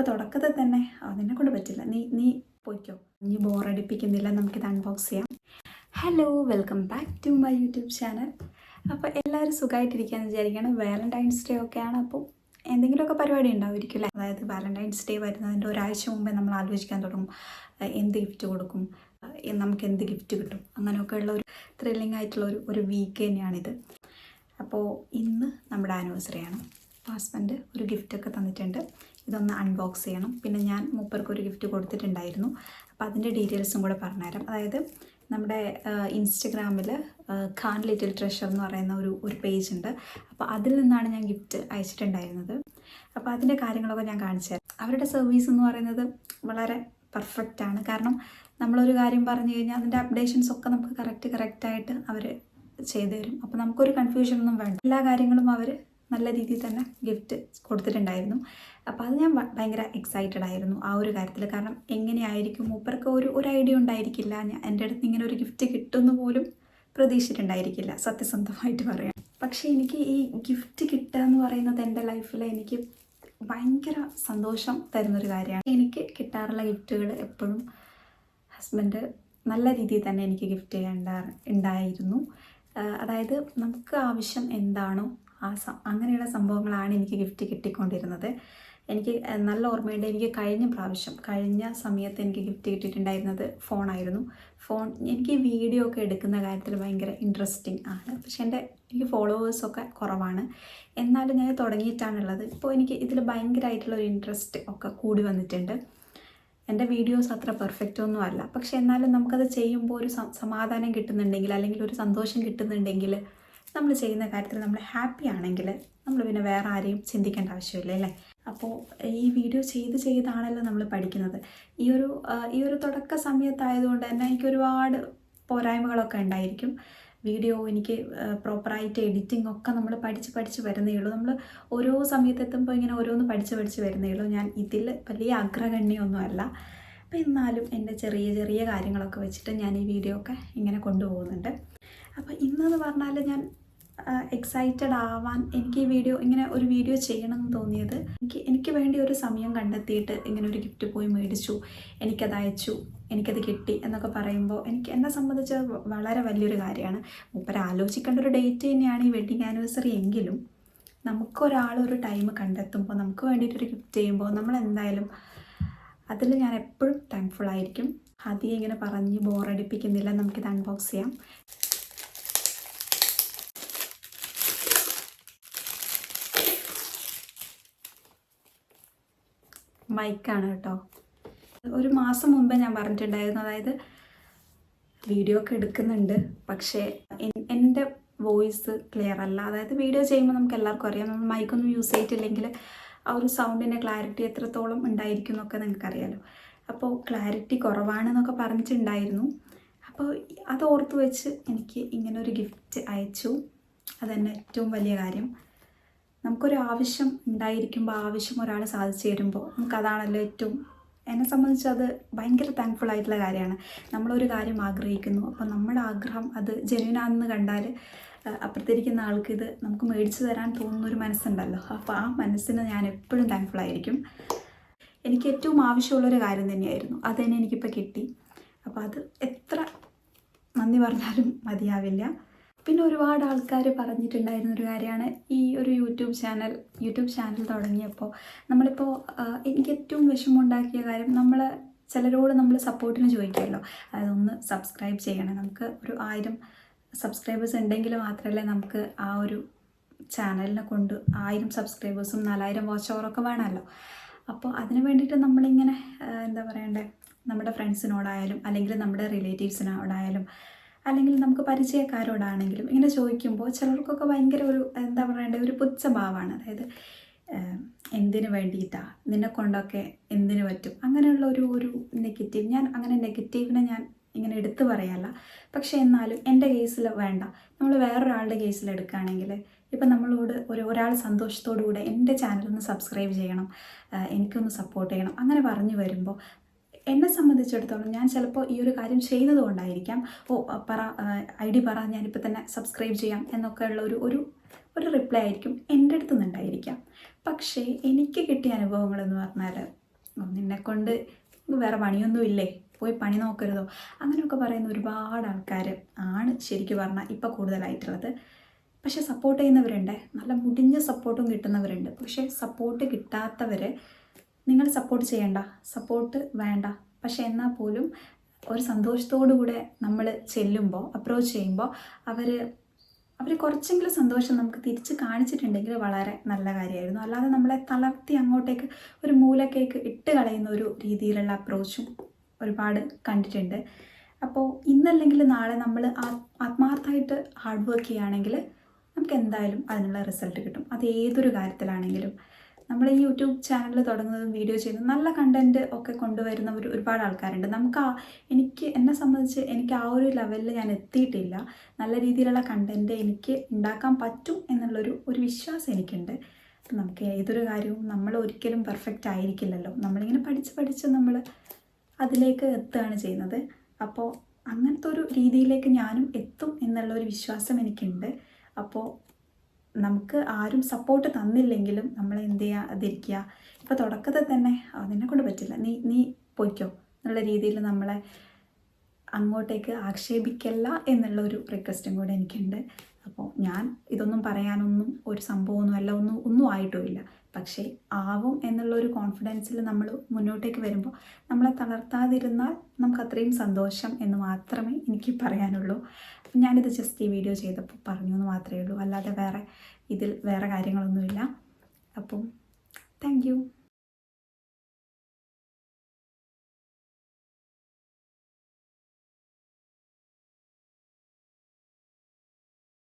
അപ്പോൾ തുടക്കത്തിൽ തന്നെ അതിനെ കൊണ്ട് പറ്റില്ല. നീ നീ പോയിക്കോ. നീ ബോറടിപ്പിക്കുന്നില്ല നമുക്കിത് അൺബോക്സ് ചെയ്യാം. Hello welcome back to my YouTube channel അപ്പോൾ എല്ലാവരും സുഖമായിട്ടിരിക്കുകയെന്ന് വിചാരിക്കണം വാലന്റൈൻസ് ഡേ ഒക്കെയാണ് അപ്പോൾ എന്തെങ്കിലുമൊക്കെ പരിപാടി ഉണ്ടാവുമായിരിക്കും അല്ലേ? അതായത് വാലന്റൈൻസ് ഡേ വരുന്നതിന്റെ ഒരാഴ്ച മുമ്പേ നമ്മൾ ആലോചിക്കാൻ തുടങ്ങും. എന്ത് ഗിഫ്റ്റ് കൊടുക്കും? നമുക്ക് എന്ത് ഗിഫ്റ്റ് കിട്ടും? അങ്ങനെയൊക്കെയുള്ള ഒരു ത്രില്ലിംഗ് ആയിട്ടുള്ള ഒരു ഒരു വീക്ക് തന്നെയാണിത്. അപ്പോൾ ഇന്ന് നമ്മുടെ ആനിവേഴ്സറിയാണ് അപ്പോൾ ഹസ്ബൻഡ് ഒരു ഗിഫ്റ്റൊക്കെ തന്നിട്ടുണ്ട്. ഇതൊന്ന് അൺബോക്സ് ചെയ്യണം. പിന്നെ ഞാൻ മൂപ്പർക്ക് ഒരു ഗിഫ്റ്റ് കൊടുത്തിട്ടുണ്ടായിരുന്നു. അപ്പോൾ അതിന്റെ ഡീറ്റെയിൽസും കൂടെ പറഞ്ഞുതരാം. അതായത് നമ്മുടെ ഇൻസ്റ്റഗ്രാമിൽ ഖാൻ ലിറ്റിൽ ട്രഷർ എന്ന് പറയുന്ന ഒരു ഒരു പേജ് ഉണ്ട്. അപ്പോൾ അതിൽ നിന്നാണ് ഞാൻ ഗിഫ്റ്റ് അയച്ചിട്ടുണ്ടായിരുന്നത്. അപ്പോൾ അതിന്റെ കാര്യങ്ങളൊക്കെ ഞാൻ കാണിച്ചു തരാം. അവരുടെ സർവീസ് എന്ന് പറയുന്നത് വളരെ പെർഫെക്റ്റ് ആണ്. കാരണം നമ്മളൊരു കാര്യം പറഞ്ഞു കഴിഞ്ഞാൽ അതിന്റെ അപ്ഡേഷൻസ് ഒക്കെ നമുക്ക് കറക്റ്റ് കറക്റ്റായിട്ട് അവർ ചെയ്തു തരും. അപ്പോൾ നമുക്കൊരു കൺഫ്യൂഷനൊന്നും വേണ്ട. എല്ലാ കാര്യങ്ങളും അവർ നല്ല രീതിയിൽ തന്നെ ഗിഫ്റ്റ് കൊടുത്തിട്ടുണ്ടായിരുന്നു. അപ്പോൾ അത് ഞാൻ ഭയങ്കര എക്സൈറ്റഡ് ആയിരുന്നു ആ ഒരു കാര്യത്തിൽ കാരണം എങ്ങനെയായിരിക്കും? മൂപ്പർക്ക് ഒരു ഒരു ഐഡിയ ഉണ്ടായിരിക്കില്ല. ഞാൻ എന്റെ അടുത്ത് ഇങ്ങനെ ഒരു ഗിഫ്റ്റ് കിട്ടുമെന്ന് പോലും പ്രതീക്ഷിച്ചിട്ടുണ്ടായിരിക്കില്ല. സത്യസന്ധമായിട്ട് പറയാം പക്ഷേ എനിക്ക് ഈ ഗിഫ്റ്റ് കിട്ടുക എന്ന് പറയുന്നത് എന്റെ ലൈഫിൽ എനിക്ക് ഭയങ്കര സന്തോഷം തരുന്നൊരു കാര്യമാണ്. എനിക്ക് കിട്ടാറുള്ള ഗിഫ്റ്റുകൾ എപ്പോഴും ഹസ്ബൻഡ് നല്ല രീതിയിൽ തന്നെ എനിക്ക് ഗിഫ്റ്റ് ചെയ്യേണ്ട ഉണ്ടായിരുന്നു. അതായത് നമുക്ക് ആവശ്യം എന്താണോ ആ അങ്ങനെയുള്ള സംഭവങ്ങളാണ് എനിക്ക് ഗിഫ്റ്റ് കിട്ടിക്കൊണ്ടിരുന്നത്. എനിക്ക് നല്ല ഓർമ്മയുണ്ട്. എനിക്ക് കഴിഞ്ഞ പ്രാവശ്യം കഴിഞ്ഞ സമയത്ത് എനിക്ക് ഗിഫ്റ്റ് കിട്ടിയിട്ടുണ്ടായിരുന്നത് ഫോണായിരുന്നു. ഫോൺ എനിക്ക് വീഡിയോ ഒക്കെ എടുക്കുന്ന കാര്യത്തിൽ ഭയങ്കര ഇൻട്രസ്റ്റിംഗ് ആണ്. പക്ഷേ എന്റെ എനിക്ക് ഫോളോവേഴ്സൊക്കെ കുറവാണ്. എന്നാലും ഞാൻ തുടങ്ങിയിട്ടാണുള്ളത്. ഇപ്പോൾ എനിക്ക് ഇതിൽ ഭയങ്കരമായിട്ടുള്ള ഒരു ഇൻട്രസ്റ്റ് ഒക്കെ കൂടി വന്നിട്ടുണ്ട്. എന്റെ വീഡിയോസ് അത്ര പെർഫെക്റ്റ് ഒന്നും അല്ല. പക്ഷെ എന്നാലും നമുക്കത് ചെയ്യുമ്പോൾ ഒരു സമാധാനം കിട്ടുന്നുണ്ടെങ്കിൽ അല്ലെങ്കിൽ ഒരു സന്തോഷം കിട്ടുന്നുണ്ടെങ്കിൽ നമ്മൾ ചെയ്യുന്ന കാര്യത്തിൽ നമ്മൾ ഹാപ്പി ആണെങ്കിൽ നമ്മൾ പിന്നെ വേറെ ആരെയും ചിന്തിക്കേണ്ട ആവശ്യമില്ല അല്ലേ? അപ്പോൾ ഈ വീഡിയോ ചെയ്ത് ചെയ്താണല്ലോ നമ്മൾ പഠിക്കുന്നത്. ഈ ഒരു ഈ ഒരു തുടക്ക സമയത്തായതുകൊണ്ട് തന്നെ എനിക്ക് ഒരുപാട് പോരായ്മകളൊക്കെ ഉണ്ടായിരിക്കും. വീഡിയോ എനിക്ക് പ്രോപ്പറായിട്ട് എഡിറ്റിംഗ് ഒക്കെ നമ്മൾ പഠിച്ച് പഠിച്ച് വരുന്നേ ഉള്ളൂ. നമ്മൾ ഓരോ സമയത്തെത്തുമ്പോൾ ഇങ്ങനെ ഓരോന്ന് പഠിച്ച് പഠിച്ച് വരുന്നേ ഉള്ളൂ. ഞാൻ ഇതിൽ വലിയ അഗ്രഗണ്യൊന്നും അല്ല. അപ്പം എന്നാലും എന്റെ ചെറിയ ചെറിയ കാര്യങ്ങളൊക്കെ വെച്ചിട്ട് ഞാൻ ഈ വീഡിയോ ഒക്കെ ഇങ്ങനെ കൊണ്ടുപോകുന്നുണ്ട്. അപ്പോൾ ഇന്നെന്ന് പറഞ്ഞാൽ ഞാൻ എക്സൈറ്റഡ് ആവാൻ എനിക്ക് ഈ വീഡിയോ ഇങ്ങനെ ഒരു വീഡിയോ ചെയ്യണം എന്ന് തോന്നിയത്. എനിക്ക് എനിക്ക് വേണ്ടി ഒരു സമയം കണ്ടെത്തിയിട്ട് ഇങ്ങനെ ഒരു ഗിഫ്റ്റ് പോയി മേടിച്ചു. എനിക്കത് അയച്ചു. എനിക്കത് കിട്ടി എന്നൊക്കെ പറയുമ്പോൾ എനിക്ക് എന്നെ സംബന്ധിച്ച് വളരെ വലിയൊരു കാര്യമാണ്. മൂപ്പർ ആലോചിക്കേണ്ട ഒരു ഡേറ്റ് തന്നെയാണ് ഈ വെഡിങ് ആനിവേഴ്സറി എങ്കിലും നമുക്കൊരാൾ ഒരു ടൈം കണ്ടെത്തുമ്പോൾ നമുക്ക് വേണ്ടിയിട്ടൊരു ഗിഫ്റ്റ് ചെയ്യുമ്പോൾ നമ്മൾ എന്തായാലും അതിൽ ഞാൻ എപ്പോഴും താങ്ക്ഫുൾ ആയിരിക്കും. ആദ്യം ഇങ്ങനെ പറഞ്ഞ് ബോറടിപ്പിക്കുന്നില്ല നമുക്കിത് അൺബോക്സ് ചെയ്യാം. മൈക്കാണ് കേട്ടോ. ഒരു മാസം മുമ്പേ ഞാൻ പറഞ്ഞിട്ടുണ്ടായിരുന്നു അതായത് വീഡിയോ ഒക്കെ എടുക്കുന്നുണ്ട് പക്ഷേ എൻ- എന്റെ വോയിസ് ക്ലിയർ അല്ല. അതായത് വീഡിയോ ചെയ്യുമ്പോൾ നമുക്ക് എല്ലാവർക്കും അറിയാം നമ്മൾ മൈക്കൊന്നും യൂസ് ചെയ്തിട്ടില്ലെങ്കിൽ ആ ഒരു സൗണ്ടിന്റെ ക്ലാരിറ്റി എത്രത്തോളം ഉണ്ടായിരിക്കും എന്നൊക്കെ നിങ്ങൾക്കറിയാലോ. അപ്പോൾ ക്ലാരിറ്റി കുറവാണെന്നൊക്കെ പറഞ്ഞിട്ടുണ്ടായിരുന്നു. അപ്പോൾ അത് ഓർത്ത് വെച്ച് എനിക്ക് ഇങ്ങനൊരു ഗിഫ്റ്റ് അയച്ചു. അതന്നെ ഏറ്റവും വലിയ കാര്യം. നമുക്കൊരു ആവശ്യം ഉണ്ടായിരിക്കുമ്പോൾ ആവശ്യം ഒരാൾ സാധിച്ചു തരുമ്പോൾ നമുക്കതാണല്ലോ ഏറ്റവും എന്നെ സംബന്ധിച്ച് അത് ഭയങ്കര താങ്ക്ഫുൾ ആയിട്ടുള്ള കാര്യമാണ്. നമ്മളൊരു കാര്യം ആഗ്രഹിക്കുന്നു. അപ്പോൾ നമ്മുടെ ആഗ്രഹം അത് ജനുവിനാണെന്ന് കണ്ടാൽ അപ്പുറത്തിരിക്കുന്ന ആൾക്ക് ഇത് നമുക്ക് മേടിച്ചു തരാൻ തോന്നുന്ന ഒരു മനസ്സുണ്ടല്ലോ. അപ്പോൾ ആ മനസ്സിന് ഞാൻ എപ്പോഴും താങ്ക്ഫുൾ ആയിരിക്കും. എനിക്ക് ഏറ്റവും ആവശ്യമുള്ളൊരു കാര്യം തന്നെയായിരുന്നു. അത് തന്നെ എനിക്കിപ്പോൾ കിട്ടി. അപ്പോൾ അത് എത്ര നന്ദി പറഞ്ഞാലും മതിയാവില്ല. പിന്നെ ഒരുപാട് ആൾക്കാർ പറഞ്ഞിട്ടുണ്ടായിരുന്ന ഒരു കാര്യമാണ് ഈ ഒരു യൂട്യൂബ് ചാനൽ യൂട്യൂബ് ചാനൽ തുടങ്ങിയപ്പോൾ. നമ്മളിപ്പോൾ എനിക്ക് ഏറ്റവും വിഷമമുണ്ടാക്കിയ കാര്യം നമ്മൾ ചിലരോട് നമ്മൾ സപ്പോർട്ടിന് ചോദിക്കുമല്ലോ. അതായത് ഒന്ന് സബ്സ്ക്രൈബ് ചെയ്യണം. നമുക്ക് ഒരു ആയിരം സബ്സ്ക്രൈബേഴ്സ് ഉണ്ടെങ്കിൽ മാത്രമല്ലേ നമുക്ക് ആ ഒരു ചാനലിനെ കൊണ്ട് ആയിരം സബ്സ്ക്രൈബേഴ്സും നാലായിരം വാച്ച് ഓവറൊക്കെ വേണമല്ലോ. അപ്പോൾ അതിന് വേണ്ടിയിട്ട് നമ്മളിങ്ങനെ എന്താ പറയണ്ടേ? നമ്മുടെ ഫ്രണ്ട്സിനോടായാലും അല്ലെങ്കിൽ നമ്മുടെ റിലേറ്റീവ്സിനോടായാലും അല്ലെങ്കിൽ നമുക്ക് പരിചയക്കാരോടാണെങ്കിലും ഇങ്ങനെ ചോദിക്കുമ്പോൾ ചിലർക്കൊക്കെ ഭയങ്കര ഒരു എന്താ പറയണ്ടേ ഒരു പുച്ഛഭാവമാണ്. അതായത് എന്തിനു വേണ്ടിയിട്ടാ? നിന്നെ കൊണ്ടൊക്കെ എന്തിനു പറ്റും? അങ്ങനെയുള്ള ഒരു ഒരു നെഗറ്റീവ്. ഞാൻ അങ്ങനെ നെഗറ്റീവിനെ ഞാൻ ഇങ്ങനെ എടുത്തു പറയല്ല. പക്ഷേ എന്നാലും എന്റെ കേസിൽ വേണ്ട. നമ്മൾ വേറൊരാളുടെ കേസിൽ എടുക്കുകയാണെങ്കിൽ ഇപ്പം നമ്മളോട് ഒരു ഒരാൾ സന്തോഷത്തോടു കൂടെ എന്റെ ചാനലൊന്ന് സബ്സ്ക്രൈബ് ചെയ്യണം. എനിക്കൊന്ന് സപ്പോർട്ട് ചെയ്യണം. അങ്ങനെ പറഞ്ഞു വരുമ്പോൾ എന്നെ സംബന്ധിച്ചിടത്തോളം ഞാൻ ചിലപ്പോൾ ഈ ഒരു കാര്യം ചെയ്യുന്നത് കൊണ്ടായിരിക്കാം. ഓ പറ ഐ ഡി പറ ഞാനിപ്പോൾ തന്നെ സബ്സ്ക്രൈബ് ചെയ്യാം എന്നൊക്കെ ഉള്ള ഒരു ഒരു ഒരു റിപ്ലൈ ആയിരിക്കും എന്റെ അടുത്ത് നിന്നുണ്ടായിരിക്കാം. പക്ഷേ എനിക്ക് കിട്ടിയ അനുഭവങ്ങൾ എന്ന് പറഞ്ഞാൽ നിന്നെക്കൊണ്ട് വേറെ പണിയൊന്നും ഇല്ലേ? പോയി പണി നോക്കരുതോ? അങ്ങനെയൊക്കെ പറയുന്ന ഒരുപാട് ആൾക്കാർ ആണ് ശരിക്കും പറഞ്ഞാൽ ഇപ്പോൾ കൂടുതലായിട്ടുള്ളത്. പക്ഷേ സപ്പോർട്ട് ചെയ്യുന്നവരുണ്ട്. നല്ല മുടിഞ്ഞ സപ്പോർട്ടും കിട്ടുന്നവരുണ്ട്. പക്ഷേ സപ്പോർട്ട് കിട്ടാത്തവർ നിങ്ങൾ സപ്പോർട്ട് ചെയ്യണ്ട. സപ്പോർട്ട് വേണ്ട. പക്ഷേ എന്നാൽ പോലും ഒരു സന്തോഷത്തോടു കൂടെ നമ്മൾ ചെല്ലുമ്പോൾ അപ്രോച്ച് ചെയ്യുമ്പോൾ അവർ അവർ കുറച്ചെങ്കിലും സന്തോഷം നമുക്ക് തിരിച്ച് കാണിച്ചിട്ടുണ്ടെങ്കിൽ വളരെ നല്ല കാര്യമായിരുന്നു. അല്ലാതെ നമ്മളെ തളർത്തി അങ്ങോട്ടേക്ക് ഒരു മൂലക്കേക്ക് ഇട്ട് കളയുന്ന ഒരു രീതിയിലുള്ള അപ്രോച്ചും ഒരുപാട് കണ്ടിട്ടുണ്ട്. അപ്പോൾ ഇന്നല്ലെങ്കിൽ നാളെ നമ്മൾ ആത്മാർത്ഥമായിട്ട് ഹാർഡ് വർക്ക് ചെയ്യുകയാണെങ്കിൽ നമുക്ക് എന്തായാലും അതിനുള്ള റിസൾട്ട് കിട്ടും. അത് ഏതൊരു കാര്യത്തിലാണെങ്കിലും. നമ്മൾ ഈ യൂട്യൂബ് ചാനൽ തുടങ്ങുന്നതും വീഡിയോ ചെയ്യുന്നതും നല്ല കണ്ടന്റ് ഒക്കെ കൊണ്ടുവരുന്ന ഒരു ഒരുപാട് ആൾക്കാരുണ്ട്. നമുക്ക് ആ എനിക്ക് എന്നെ സംബന്ധിച്ച് എനിക്ക് ആ ഒരു ലെവലിൽ ഞാൻ എത്തിയിട്ടില്ല. നല്ല രീതിയിലുള്ള കണ്ടന്റ് എനിക്ക് ഉണ്ടാക്കാൻ പറ്റും എന്നുള്ളൊരു ഒരു വിശ്വാസം എനിക്കുണ്ട്. നമുക്ക് ഏതൊരു കാര്യവും നമ്മൾ ഒരിക്കലും പെർഫെക്റ്റ് ആയിരിക്കില്ലല്ലോ. നമ്മളിങ്ങനെ പഠിച്ച് പഠിച്ച് നമ്മൾ അതിലേക്ക് എത്തുകയാണ് ചെയ്യുന്നത്. അപ്പോൾ അങ്ങനത്തെ ഒരു രീതിയിലേക്ക് ഞാനും എത്തും എന്നുള്ളൊരു വിശ്വാസം എനിക്കുണ്ട്. അപ്പോൾ നമുക്ക് ആരും സപ്പോർട്ട് തന്നില്ലെങ്കിലും നമ്മൾ എന്ത് ചെയ്യാതിരിക്കുക ഇപ്പോൾ തുടക്കത്തിൽ തന്നെ അതിനെ കൊണ്ട് പറ്റില്ല. നീ നീ പൊയ്ക്കോ. എന്നുള്ള രീതിയിൽ നമ്മളെ അങ്ങോട്ടേക്ക് ആക്ഷേപിക്കല്ല എന്നുള്ള ഒരു റിക്വസ്റ്റും കൂടെ എനിക്കുണ്ട്. അപ്പോൾ ഞാൻ ഇതൊന്നും പറയാനൊന്നും ഒരു സംഭവമൊന്നും അല്ല ഒന്നും ഒന്നും ആയിട്ടുമില്ല. പക്ഷേ ആവും എന്നുള്ള ഒരു കോൺഫിഡൻസിൽ നമ്മൾ മുന്നോട്ടേക്ക് വരുമ്പോൾ നമ്മളെ തളർത്താതിരുന്നാൽ നമുക്ക് അത്രയും സന്തോഷം എന്ന് മാത്രമേ എനിക്ക് പറയാനുള്ളൂ. ഞാനിത് ജസ്റ്റ് ഈ വീഡിയോ ചെയ്തപ്പോൾ പറഞ്ഞു എന്ന് മാത്രമേ ഉള്ളൂ. അല്ലാതെ വേറെ ഇതിൽ വേറെ കാര്യങ്ങളൊന്നുമില്ല. അപ്പം താങ്ക്